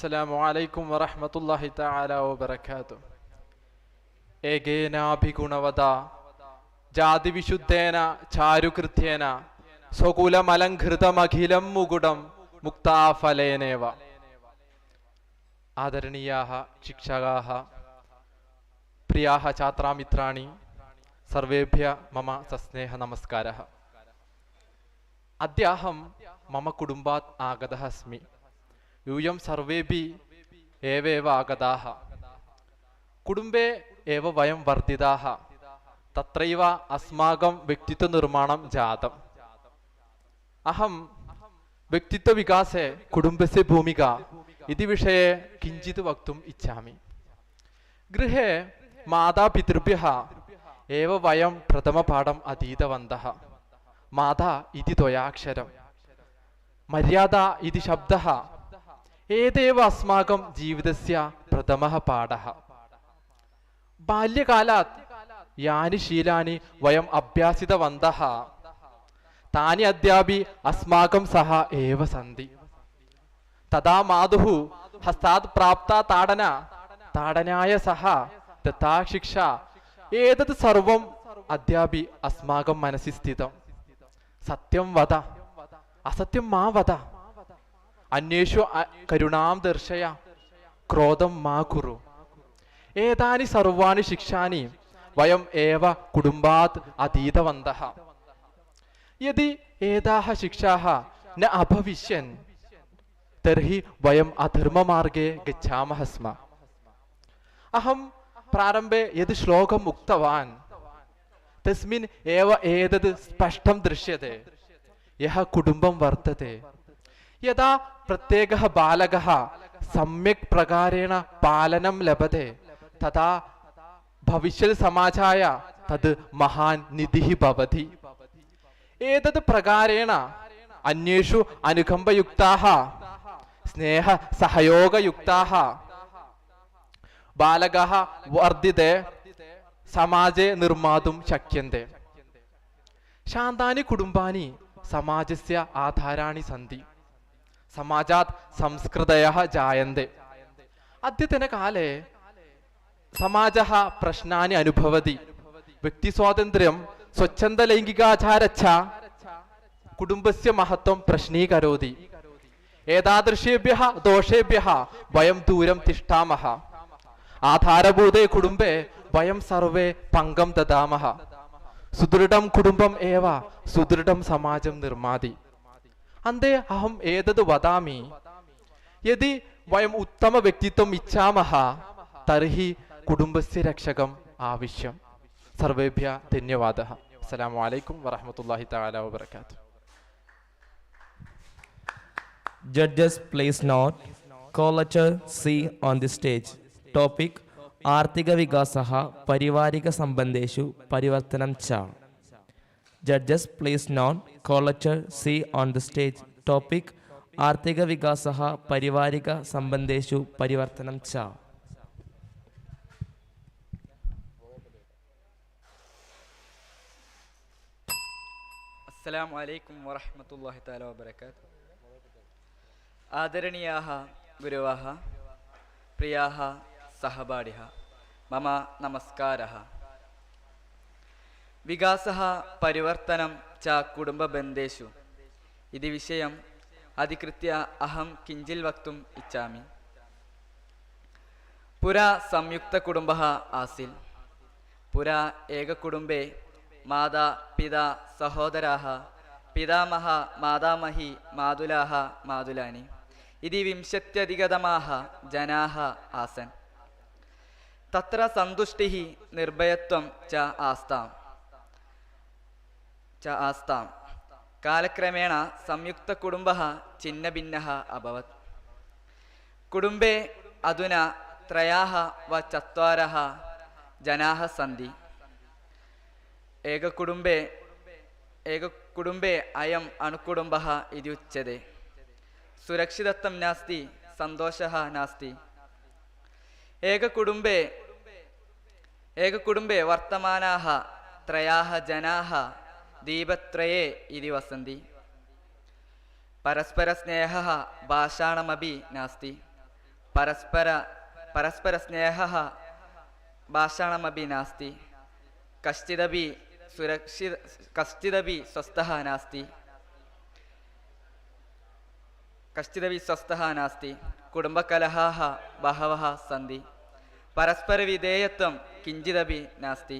അസ്സലാമു അലൈക്കും വറഹമത്തല്ലാഹി തആല വബറകാതു ഏകേനാഭിഗുണവത ജാതിവിശുദ്ധേന ചാരുകൃത്യേന സ്വകുലമലംഘൃതമഖിലം മുകുടം മുക്താഫലേനേവ. ആദരണീയാഹ ശിക്ഷകാഹ പ്രിയാഹ ഛാത്രാമിത്രാണി സർവേഭ്യ മമ സസ്നേഹ നമസ്കാര അദ്യാഹം മമ കുടുംബാത് ആഗത അസ്മി. യൂയം സർവേബി ഏവേവ ആഗതാഹ കുടുംബേ ഏവ വയം വർദ്ധിതാഹ തത്രൈവ അസ്മാകം വ്യക്തിത്വ നിർമ്മാണം ജാതം. അഹം വ്യക്തിത്വ വികാസേ കുടുംബസ് ഭൂമിക ഇതി വിഷയെ കിഞ്ചിത് വക്തും ഇച്ഛാമി. ഗൃഹേ മാതാപിതൃഭ്യ ഏവ വയം പ്രഥമ പാഠം അതീതവന്ത മാതാ ഇതി ത്വയാക്ഷരം. മര്യാദ ഇതി ശബ്ദ ഏതേവ അസ്മാകം ജീവിതസ്യ പ്രഥമ പാഠ. ബാല്യകാലാത് യാനി ശീലാനി വയം അഭ്യാസിതവന്ത. താനി അദ്യാപി അസ്മാകം സഹ ഏവ സന്ധി. തഥാ മാതുഹു ഹസ്താത് പ്രാപ്ത താടന താടനായ സഹ തഥാ ശിക്ഷ. ഏതത് സർവം അദ്യാപി അസ്മാകം മനസ്സി സ്ഥിതം. സത്യം വധ അസത്യം മാ വധ. അന്വേഷു കരുണാം ദർശയ ക്രോധം മാ കുറു. ഏതാനി സർവാണി ശിക്ഷാനി വയം ഏവ കുടുംബാത് അതീതവന്ത. യതി ഏതാഹ ശിക്ഷാഹ ന അഭവിഷ്യൻ. തർഹി വയം അധർമ്മമാർഗേ മാർഗേ ഗച്ഛാമഹസ്മ അഹം പ്രാരംഭേ യത് ശ്ലോകം ഉക്തവാൻ തസ്മിൻ ഏവ ഏതത് സ്പഷ്ടം ദൃശ്യത്തെ യഹ കുടുംബം വർത്തതേ. യഥാ പ്രത്യേക ബാലക. സമ്യക് പ്രകാരേണ പാലനം ലഭത്തെ തഥാ ഭവിഷ്യ സമാജായ തത് മഹാൻ നിധി ഭവതി. ഏതത് പ്രകാരേണ? അന്യേഷു അനുകമ്പയുക്താഹ. സ്നേഹ സഹയോഗയുക്താഹ. ബാലക വർദ്ധിതെ സമാജെ നിർമാതും ശക്യന്തെ. ശാന്താനി കുടുംബാനി സമാജസ്യ ആധാരാണി സന്ധി. സമാജാത് സംസ്കൃതയ ജായന്തെ. അദ്യത്തിന കാലേ സമാജ പ്രശ്നാനി അനുഭവതി. വ്യക്തി സ്വാതന്ത്ര്യം സ്വച്ഛന്ത ലൈംഗികാചാരച്ഛ കുടുംബസ്യ മഹത്വം പ്രശ്നീകരോതി. ഏതാദൃശേഭ്യ ദോഷേഭ്യ വയം ദൂരം തിഷ്ടാമഹ ആധാരഭൂതേ കുടുംബേ വയം സർവേ പങ്കം ദദാമഹ. സുദൃഢം കുടുംബം ഏവ സുദൃഢം സമാജം നിർമാതി അന്തേ അഹം ഏതത് വദാമി യതി വയം ഉത്തമ വ്യക്തിത്വം ഇച്ഛാമഹ തർഹി കുടുംബസ്യ രക്ഷകം ആവശ്യം സർവേഭ്യ ധന്യവാദ അസ്സലാമലൈക്കും വറഹമത്തല്ലാഹി താല വാത്തു Judges, please note. Collature C on the stage. Topic ആർത്തിക വികാസ പരിവാരിക സംബന്ധേഷു പരിവർത്തനം ചാ judges please note call letter C on the stage topic ആർത്ഥിക വികാസ പരിവാരിക സംബന്ധേഷു പരിവർത്തനം ച. അസ്സാം വലൈക്കും വാഹമത്തല്ലാഹി താല വബർക്കാത്ത് ആദരണീയാഹ ഗുരുവാഹ പ്രിയാഹ സഹപാഠിഹ മമ നമസ്കാരഃ വികാസ പരിവർത്തനം ച കുടുംബ ബന്ധേഷു ഇത് വിഷയം അധികൃത്യ അഹം കിഞ്ചിൽ വക്തും ഇച്ഛാമി. പുരാ സംയുക്ത കുടുംബ ആസിൽ. പുരാ ഏക കുടുംബേ മാതാ പിതാ സഹോദരാഹ പിതാമഹ മാതാമഹി മാതുലാഹ മാതുലാനി. ഇതി വിംശത്യധികതമാഹ ജനാഹ ആസൻ. തത്ര സന്തുഷ്ടി നിർഭയത്വം ച ആസ്താം. ച ആസ്താം. കാലക്രമേണ സംയുക്ത കുടുംബ ഛിന്ന ഭിന്ന അഭവത്. കുടുംബേ അധുന ത്രയാഹ വ ചര ജനാ സന്തി ഏകകുടുംബേ ഏകകുടുംബേ അയം അണുകുടുംബ ഇതി ഉച്ചതേ. സുരക്ഷിതത്വം നാസ്തി സന്തോഷ നാസ്തി. ഏക കുടുംബേ ഏക കുടുംബേ വർത്തമാനാഹ ത്രയാഹ ജനാഹ ദീപത്രയേ ഇതി വസന്തി. പരസ്പര സ്നേഹ ഭാഷാണമപി നാസ്തി. പരസ്പര പരസ്പര സ്നേഹ ഭാഷാണമപി നാസ്തി. കശ്ചിദപി സുരക്ഷിത കശ്ചിദപി സ്വസ്ഥ നാസ്തി. കശ്ചിദപി സ്വസ്ഥ നാസ്തി. കുടുംബകലഹാ ബഹവ സന്തി പരസ്പര വിധേയത്വം കിഞ്ചിദപി നാസ്തി.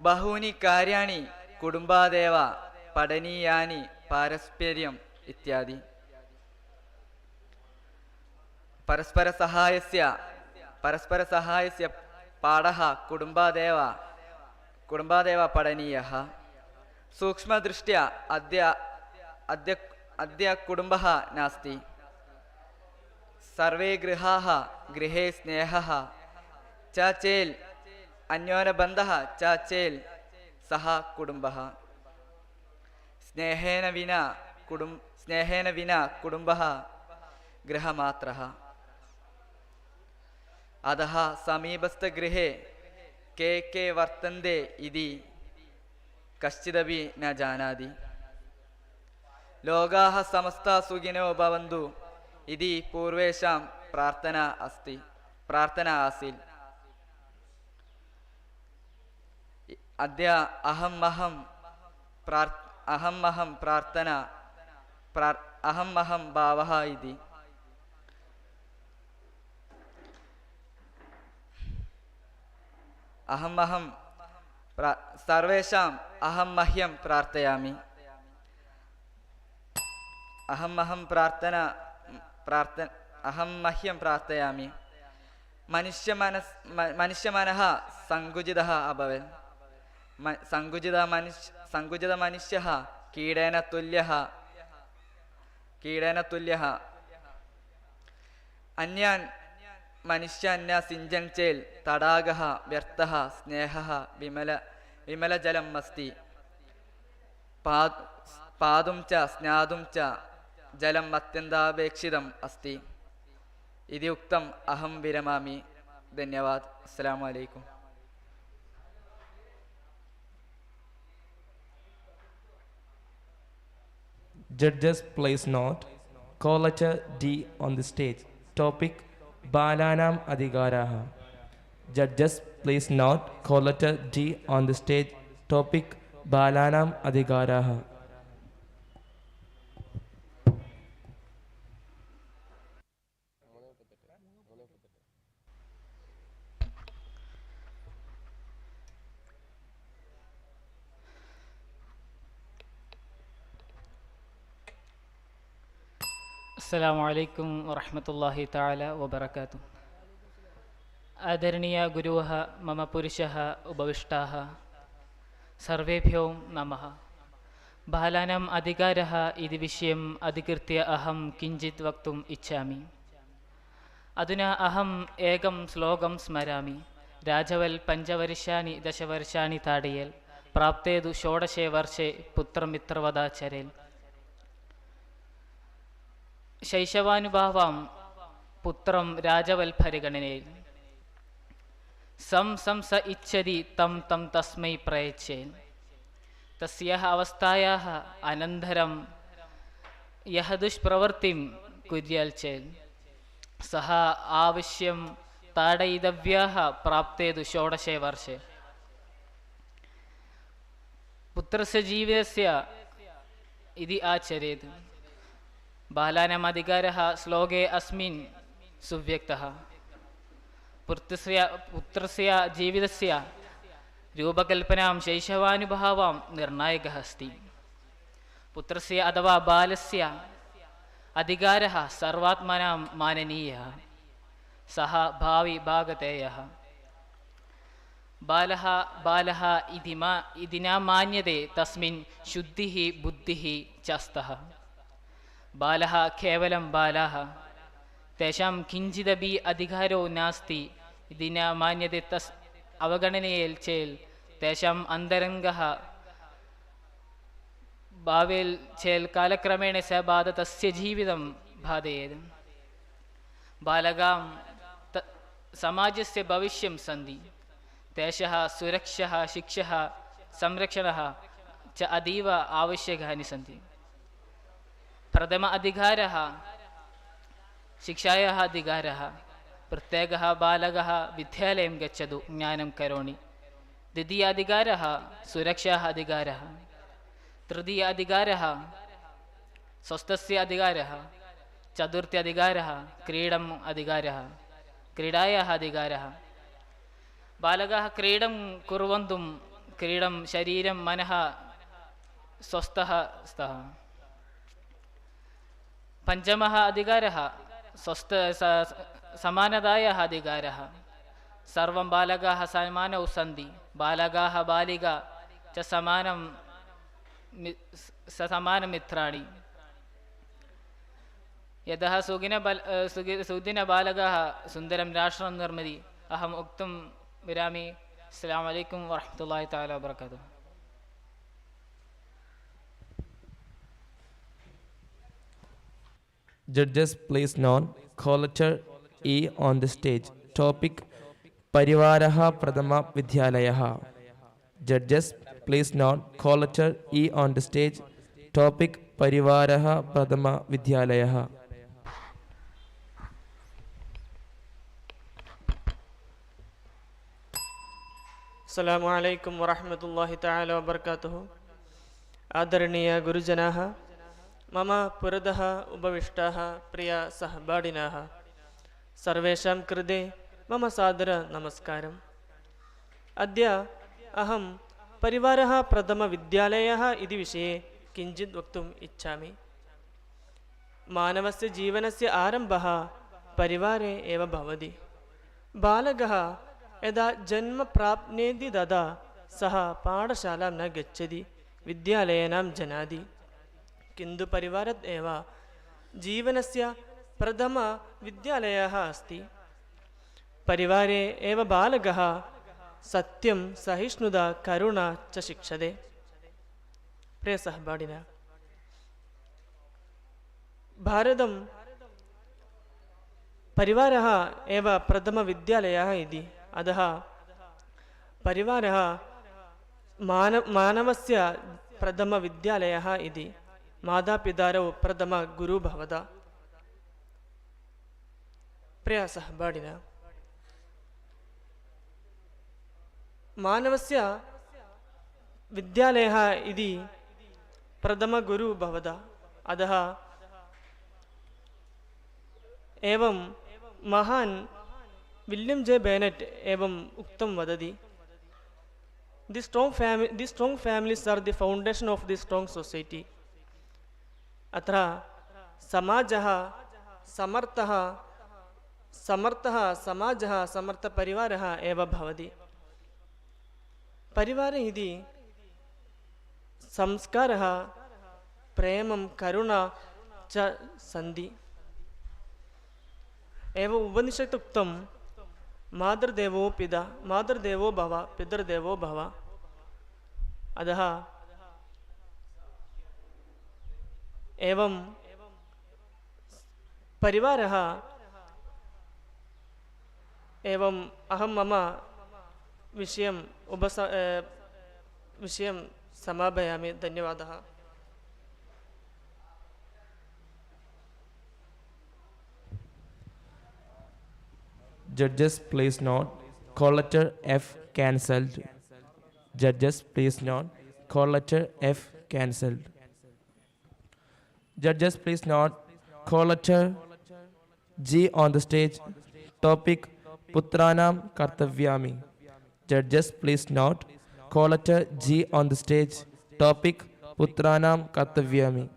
ബഹൂനി കാര്യാണി കുടുംബാദേവ പഠനീയാനി പാരസ്പര്യം ഇത്യാദി. പരസ്പര സഹായസ്യ പരസ്പര സഹായസ്യ പാഠ കുടുംബാദേവ കുടുംബാദേവ പഠനീയ സൂക്ഷ്മദൃഷ്ട്യ അദ്യ അദ്യ അദ്യ കുടുംബ നാസ്തി. സർവേ ഗൃഹാ ഗൃഹേ സ്നേഹ ചേൽ അന്യോനബന്ധ ചേൽ സഹ കുടുംബ. സ്നേഹേന വിന കുടും സ്നേഹേന വിന കുടുംബ. ഗൃഹമാത്ര. അധഃ സമീപസ്ഥഗൃഹേ കേ കേ വർത്തന്തേ ഇതി. കശ്ചിദപി ന ജാനാതി. ലോകാഹ സമസ്ത സുഖിനോ ഭവന്തു. ഇതി പൂർവേഷാം പ്രാർത്ഥന അസ്തി പ്രാർത്ഥന ആസീൽ. अद्य अहम् अहं प्रार् अहम् अहं प्रार्थना प्रार् अहम् अहं भावः इति अहम् अहं प्रा सर्वेषाम् अहं मह्यं प्रार्थयामि अहम् अहं प्रार्थना प्रार्थ अहं मह्यं प्रार्थयामि मनुष्यमनस् म- मनुष्यमनः सङ्कुचितः अभवत् സങ്കുചിത മനുഷ്യ സങ്കുചിത മനുഷ്യ കീടേന തുല്യ കീടേന തുല്യ അന്യാൻ മനുഷ്യന്ന സിഞ്ചൻ ചേൽ തടാക വ്യർത്ഥ സ്നേഹ വിമല വിമലജലം അസ്തി പാതും ച സ്നാതും ച ജലം അത്യന്താപേക്ഷിതം അസ്തി. ഇതി ഉക്തം അഹം വിരമാമി. ധന്യവാദ്. അസ്സാം വലൈക്കും Judges place note. Call letter D on the stage. Topic Balanam Adhigaraha. Judges place note. Call letter D on the stage. Topic Balanam Adhigaraha. അസ്സലാമു അലൈക്കും വറഹമത്തല്ലാഹി താല വബർക്കാത്തു ആദരണീയ ഗുരുഹ മമ പുരുഷ ഉപവിഷ്ടാഹ സർവേഭ്യോ നമ. ബാലാനം അധികാര ഇത് വിഷയം അധികൃത്യ അഹം കിഞ്ചിത് വക്തും ഇച്ഛാമി. അധുന അഹം ഏകം ശ്ലോകം സ്മരാമി. രാജവൽ പഞ്ചവർഷാണി ദശവർഷാണി താടയൽ. പ്രാപ്തേതു ഷോഡശേ വർഷേ പുത്രമിത്രവദാചരേൽ ശൈശവാനുഭാവാം പുത്രം രാജവൽഭരിഗണനയിൽ സം സം സ ഇച്ഛതി തം തം തസ്മൈ പ്രയച്ഛേൻ തസ്യ അവസ്ഥായ അനന്തരം യഹ ദുഷ്പ്രവൃത്തിം കുര്യാൽ ചേൻ സഹ ആവശ്യം താടയിതവ്യാഹ പ്രാപ്തേതു ഷോഡശേ വർഷേ. പുത്രസ്യ ജീവിതസ്യ ഇതി ആചരേത്. बालानाम् अधिकारः श्लोके अस्मिन् सुव्यक्तः पुत्रस्य पुत्रस्य जीवितस्य रूपकल्पनां शैशवानुभावां निर्णायकः अस्ति पुत्रस्य अथवा बालस्य अधिकारः सर्वात्मनां माननीयः सः भावि भागधेयः बालः बालः इति मा इति न मान्यते तस्मिन् शुद्धिः बुद्धिः च स्तः बालः केवलं बालाः। तेषां किञ्चिदपि अधिकारो नास्ति। इति न मान्यते तस् अवगणनेल् चेल्। तेषाम् अन्तरङ्गः भावेल् चेल् कालक्रमेण स बाध तस्य जीवितं बाधयेत्। बालकां त समाजस्य भविष्यं सन्ति। तेषः सुरक्षः, शिक्षः, संरक्षणः च अतीव आवश्यकानि सन्ति। പ്രഥമ അധികാര ശിക്ഷായ അധികാര പ്രത്യേക ബാലക വിദ്യാലയം ഗച്ഛതു ജ്ഞാനം കരോണി. ദ്വിതീയാധികാര സുരക്ഷാ അധികാര തൃതീയ അധികാര സ്വസ്ഥസ്യ അധികാര ചതുർത്ഥി അധികാര ക്രീഡം അധികാര ക്രീഡായ അധികാര ബാലക ക്രീഡം കുറവന്തും ക്രീഡം ശരീരം മനഃ സ്വസ്ഥ സ്ത पञ्चमः अधिकारः, स्वस्थ समानतायाः अधिकारः। सर्वं बालकाः समानौ सन्ति। बालकाः बालिका च समानं समानमित्राणि। यतः सुखिनबल सुखि सुदिनबालकाः सुन्दरं राष्ट्रं निर्मिति। अहम् उक्तुं विरामि। अस्सलामु वरहमतुल्लाहि ताला वबरकातुः Judges placed non collector A on the stage. Topic Parivaraha Pradama Vidyalayaha. Judges placed non collector E on the stage. Topic Parivaraha Pradama Vidyalayaha. अल्लाम वरहमल वर्क आदरणीय गुरुजना मम पुरतः उपविष्टाः प्रिय सहपाठिनः सर्वेषां कृते मम सादरनमस्कारम् अद्य अहं परिवारः प्रथमविद्यालयः इति विषये किञ्चित् वक्तुम् इच्छामि मानवस्य जीवनस्य आरम्भः परिवारे एव भवति बालकः यदा जन्म प्राप्नोति तदा सः पाठशालां न गच्छति विद्यालयानां जनाति किन्तु परिवारात् एव जीवनस्य प्रथमविद्यालयः अस्ति परिवारे एव बालकः सत्यं सहिष्णुता करुणा च शिक्षते प्रियसहपाठिनः भारतं परिवारः एव प्रथमविद्यालयः इति अतः परिवारः मान मानवस्य प्रथमविद्यालयः इति ಮಾತಾಪಿದಾರವು ಪ್ರಥಮ ಗುರು ಭವದ ಪ್ರಿಯ ಸಹಬಾಡಿನ మానవస్య విద్యాలయ ఇది ప్రథమగురు భవద అద ఏం మహాన్ విలియం జే బెనెట్ ఏం ఉక్తం వదది the strong family the strong families are the foundation of the strong society अत्र समाजः, समर्थः समर्थः, समाजः, समर्थपरिवारः एव भवति। परिवारः इति संस्कारः, प्रेमं, करुणा च सन्ति। एव उपनिषत् उक्तं, मातृदेवो पिता, मातृदेवो भव, पितृदेवो भव। अतः एवं परिवारः एवम् अहं मम विषयम् उपस अ, विषयं समापयामि धन्यवादः Judges, please note. Call letter F cancelled. Judges, please note. Call letter F cancelled. Judges, please note. Letter G on the stage. Topic Putranam Kartavyami. Judges, please note. Letter G on the stage. Topic Putranam Kartavyami.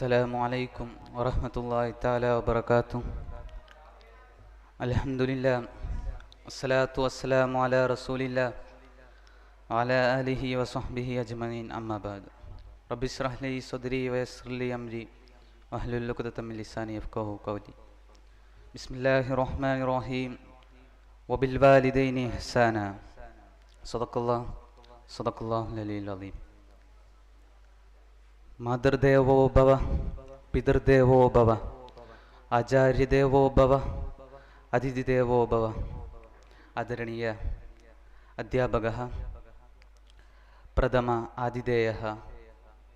السلام عليكم ورحمة الله تعالى وبركاته. الحمد لله والصلاة والسلام على رسول الله وعلى آله وصحبه أجمعين. أما بعد رب اشرح لي صدري ويسر لي أمري واحلل عقدة من لساني يفقهوا قولي. بسم الله الرحمن الرحيم. وبالوالدين إحسانا. صدق الله صدق الله العلي العظيم. മാതൃദേവോ ഭവ പിതൃദേവോ ഭവ ആചാര്യദേവോ ഭവ അതിഥിദേവോ ഭവ. ആദരണീയ അധ്യാപക പ്രഥമ ആതിഥേയ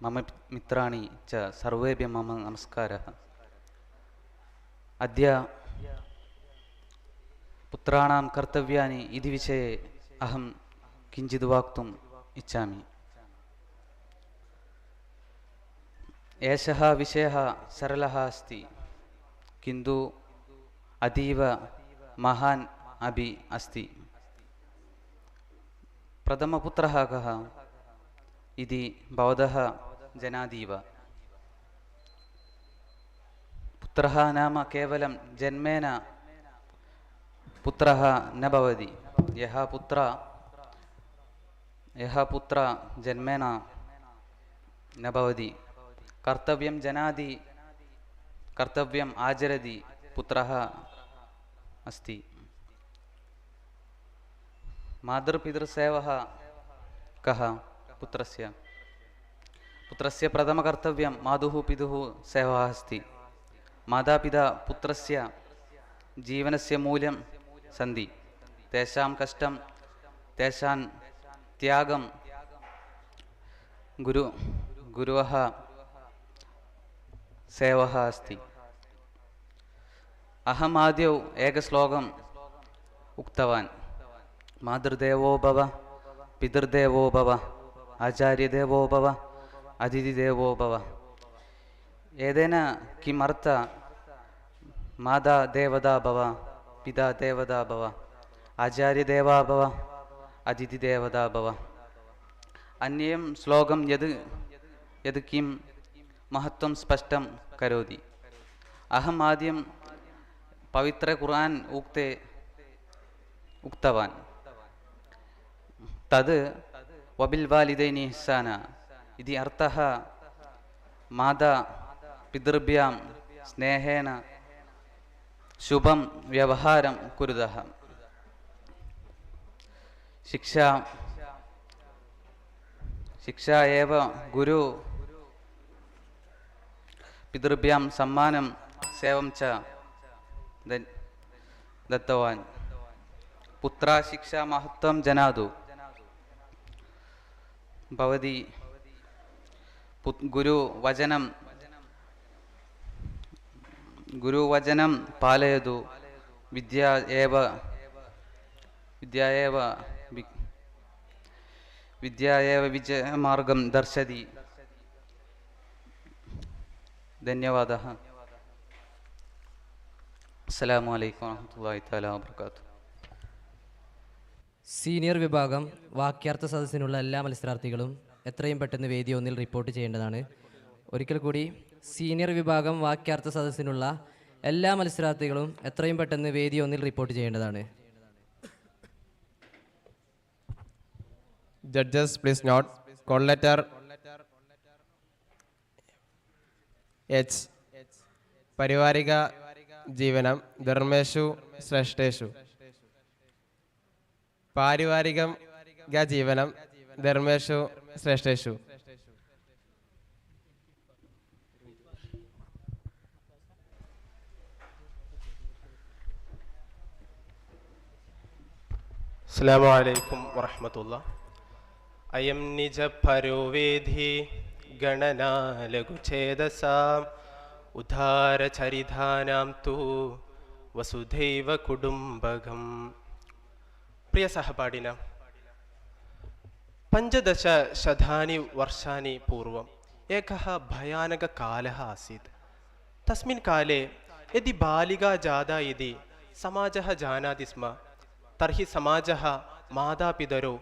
മമ മിത്രാണി ച മമ നമസ്കാര. അദ്യ പുത്രാണാം കർത്തവ്യാനി ഇതി വിഷയെ അഹം കിഞ്ചിത് വാക്തും ഇച്ഛാമി. ഏഷ വിഷയ സരള അസ്തി. കിന്തു അതീവ മഹാൻ അഭി അസ്തി. പ്രഥമപുത്ര കഹ ഇതി ഭവതഃ ജനാതീവ പുത്ര നാമ കേവലം ജന്മേന പുത്ര ന ഭവതി. യഹ പുത്ര യഹ പുത്ര ജന്മേന ന കർത്തവ്യം ജനാതി കർത്തവ്യം ആചരതി പുത്ര അസ്തി. മാതൃപിതൃസേവ കഹ പുത്രസ്യ. പുത്രസ്യ പ്രഥമകർത്തവ്യം മാതുഃ പിതുഃ സേവ അസ്തി. മാതാപിതാ പുത്രസ്യ ജീവനസ്യ മൂല്യം സന്ധി. തേഷാം കഷ്ടം തേഷാൻ ത്യാഗം. ഗുരു ഗുരുവ సేవ అస్తి అహమాద్యౌ ఏకశ్లోకం ఉక్తవాన్ మాతృదేవో భవ పితృదేవో భవ ఆచార్యదేవో భవ అతిథిదేవో భవ ఏదైనా కిమర్థ మాతా దేవదా భవ పితా దేవదా భవ ఆచార్యదేవా భవ అతిథిదేవదా భవ అన్యం శ్లోకం యద్ యద్ కిం మహత్వం స్పష్టం കരോതി. അഹം ആദ്യം പവിത്ര ഖുർആൻ ഉക്തേ ഉക്തവാൻ. തത് വബിൽ വാലിദൈനി ഹിസാന ഇതി അർത്ഥ മാതാ പിതൃഭ്യാം സ്നേഹേന ശുഭം വ്യവഹാരം കുരുത ശിക്ഷ ശിക്ഷ ഏവ ഗുരു പിതൃഭ്യാം സമ്മാനം സേവം ച. ദത്തവാൻ. പുത്രശിക്ഷ മഹത്വം ജനാതു. ഭവതി ഗുരു വചനം. ഗുരുവചനം പാലയതു. വിദ്യ ഏവ. വിദ്യ ഏവ വിദ്യ ഏവ വിജയമാർഗം ദർശതി. ധന്യവാദ. അസ്സലാമു അലൈക്കും തആല സീനിയർ വിഭാഗം വാക്യാർത്ഥ സദസ്സിനുള്ള എല്ലാ മത്സരാർത്ഥികളും എത്രയും പെട്ടെന്ന് വേദി ഒന്നിൽ റിപ്പോർട്ട് ചെയ്യേണ്ടതാണ്. ഒരിക്കൽ കൂടി സീനിയർ വിഭാഗം വാക്യാർത്ഥ സദസ്സിനുള്ള എല്ലാ മത്സരാർത്ഥികളും എത്രയും പെട്ടെന്ന് വേദി ഒന്നിൽ റിപ്പോർട്ട് ചെയ്യേണ്ടതാണ്. Judges please note call letter H. പരിവാരിക ജീവനം ധർമ്മേഷു ശ്രേഷ്ഠേഷു പാരിവാരിക ജീവനം ധർമ്മേഷു ശ്രേഷ്ഠേഷു അസ്സാം വലൈക്കും വറഹമത്തുള്ള അയം നിജ പരോവേധി ഗണനാലഘുഛേദസാം ഉദാരചരിധാനാം തു വസുധൈവ കുടുംബകം പ്രിയ സഹപാഠിന പഞ്ചദശ ശതാനി വർഷാനി പൂർവം एकः भयानककालः आसीत् तस्मिन् काले यदि बालिका जाता इति समाजः जानाति स्म तर्हि समाजः मातापितरौ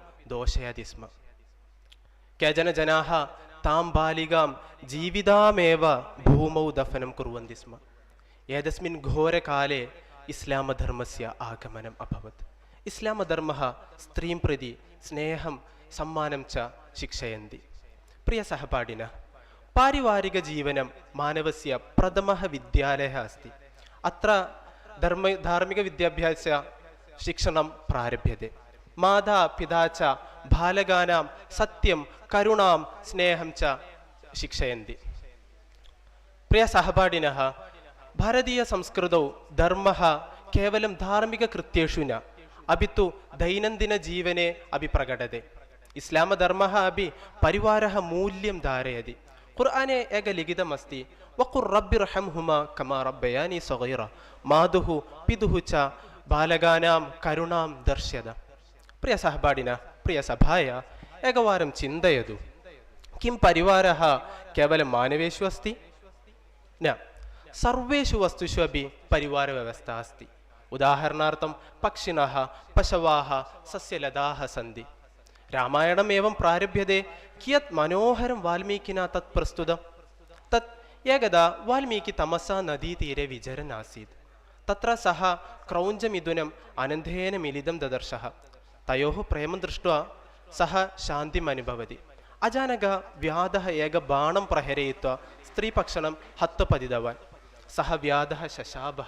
താം ബാലികാം ജീവിതാമേവ ഭൂമൗ ദഫനം കുറുവന്തി സ്മ. ഏതസ്മിൻ ഘോരകാലേ ഇസ്ലാമധർമ്മസ്യ ആഗമനം അഭവത്. ഇസ്ലാമധർമ്മ സ്ത്രീം പ്രതി സ്നേഹം സമ്മാനം ച ശിക്ഷയന്തി. പ്രിയ സഹപാഠിന പാരിവാരിക ജീവനം മാനവസ്യ പ്രഥമ വിദ്യാലയ അസ്തി. അത്ര ധർമ്മ ധാർമ്മിക വിദ്യാഭ്യാസ ശിക്ഷണം പ്രാരഭ്യത മാതാ പിതാ ച ബാലഗാനാം സത്യം കരുണാം സ്നേഹം ച ശിക്ഷയന്തി. പ്രിയ സഹപാഠിന ഭാരതീയ സംസ്കൃതൗ ധർമ്മ കേവലം ധാർമ്മിക കൃത്യേഷുന അഭിത്തു ദൈനംദിന ജീവനെ അഭിപ്രകടതെ. ഇസ്ലാമധർമ്മ അഭി പരിവാര മൂല്യം ധാരയതി. ഖുർആാനെ വക്കുർ റബ്ബി റഹം ഹുമ കമാ റബ്ബയാനി സൊഹൈറ മാതുഹു പിതുഹു ച ബാലഗാനാം കരുണാം ദർശ്യത. പ്രിയ സഹപാഠിന പ്രിയ സഭായ ഏകവാരം ചിന്തയതു. കിം പരിവാര കേവലം മാനവേഷു അസ്തി സർവേഷു വസ്തുഷു അപ്പി പരിവാര വ്യവസ്ഥ അസ്തി ഉദാഹരണാർത്ഥം പക്ഷിണ പശവാഹ സസ്യലതാഹ സന്ധി. രാമായണം ഏവം പ്രാരഭ്യത്തെ കിയത് മനോഹരം വാൽമീകിന തത് പ്രസ്തുതം? തത് ഏകദ വാൽമീകി തമസ നദീതീരെ വിചരൻ ആസീത് തത്ര സഹ ക്രൗഞ്ചമിഥുനം അനന്ധേന മിലിതം ദദർശ തയോ പ്രേമം ദൃഷ്ട സഹ ശാന്തിം അനുഭവതി. അജാനക വ്യാധ ഏക ബാണം പ്രഹരയിത്വ സ്ത്രീപക്ഷണം ഹത്ത് പതിതവാൻ. സഹ വ്യാധ ശശാഭ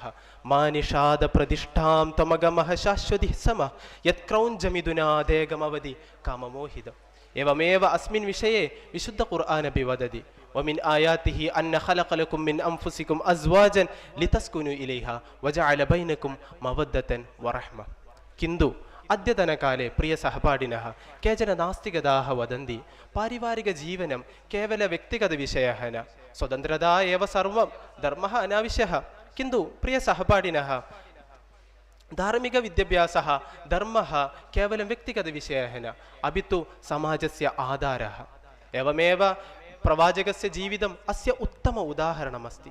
മാനിഷാദ പ്രതിഷ്ഠാം തമഗമഹ ശാശ്വതി സമ യത്ക്രൗഞ്ചമിദുനാദേകമവധി കാമമോഹിതം. എവമേവ അസ്മിൻ വിഷയെ വിശുദ്ധ ഖുർആാനപി വദതി ومن آياته أن خلق لكم من أنفسكم أزواجا لتسكنوا إليها وجعل بينكم مودة ورحمة كندو അദ്യതനകാലെ പ്രിയ സഹപാഠിന കേചന നാസ്തികതാഹ വദന്തി പാരിവാരിക ജീവനം കേവല വ്യക്തിഗത വിഷയഹന സ്വതന്ത്രത ഏവ സർവം ധർമ്മ അനാവശ്യ കിന്തു പ്രിയ സഹപാഠിന ധാർമ്മിക വിദ്യാഭ്യാസ ധർമ്മ കേവലം വ്യക്തിഗത വിഷയഹന അഭിത്തു സമാജസ്യ ആധാര എവമേവ പ്രവാചകസ്യ ജീവിതം അസ്യ ഉത്തമ ഉദാഹരണമസ്തി.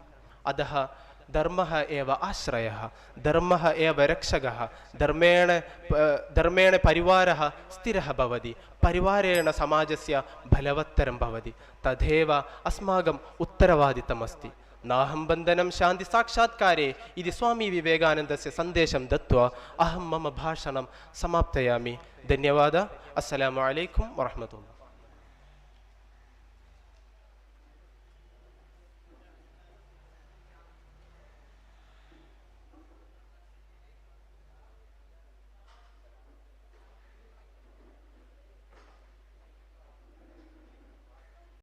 അത ധർമ്മ ഏവ ആശ്രയ ധർമ്മ ഏവ രക്ഷക ധർമ്മേണ ധർമ്മേണ പരിവാര സ്ഥിര ഭവതി പരിവാരേണ സമാജസ്യ ഫലവത്തരം ഭവതി തഥേവ അസ്മാകം ഉത്തരവാദിത്തമസ്തി. നാഹം ബന്ധനം ശാന്തി സാക്ഷാത്കാരേ ഇത് സ്വാമി വിവേകാനന്ദസ്യ സന്ദേശം ദത്വ അഹം മമ ഭാഷണം സമാപ്തയാമി. ധന്യവാദ. അസ്സലാമലൈക്കും വറഹമത്തുള്ള